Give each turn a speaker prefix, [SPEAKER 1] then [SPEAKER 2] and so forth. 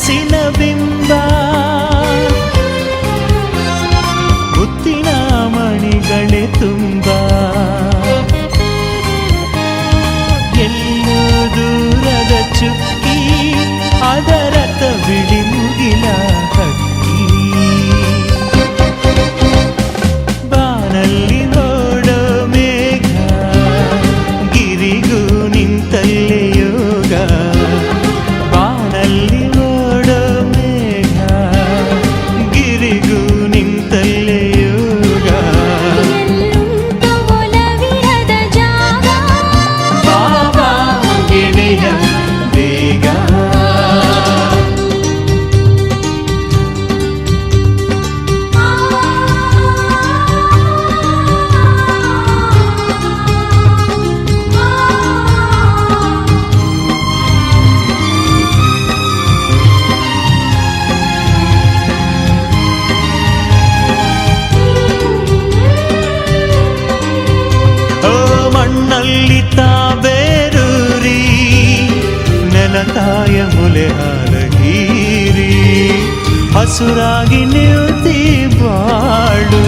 [SPEAKER 1] మనసిన బింబ ಮಲ್ಲಿತ ಬೇರೂರಿ ನೆಲತಾಯ ಮುಲೆ ಹಾಲಗೀರಿ. ಹಸುರಾಗಿ ನಿಲ್ತಿ ಬಾಳು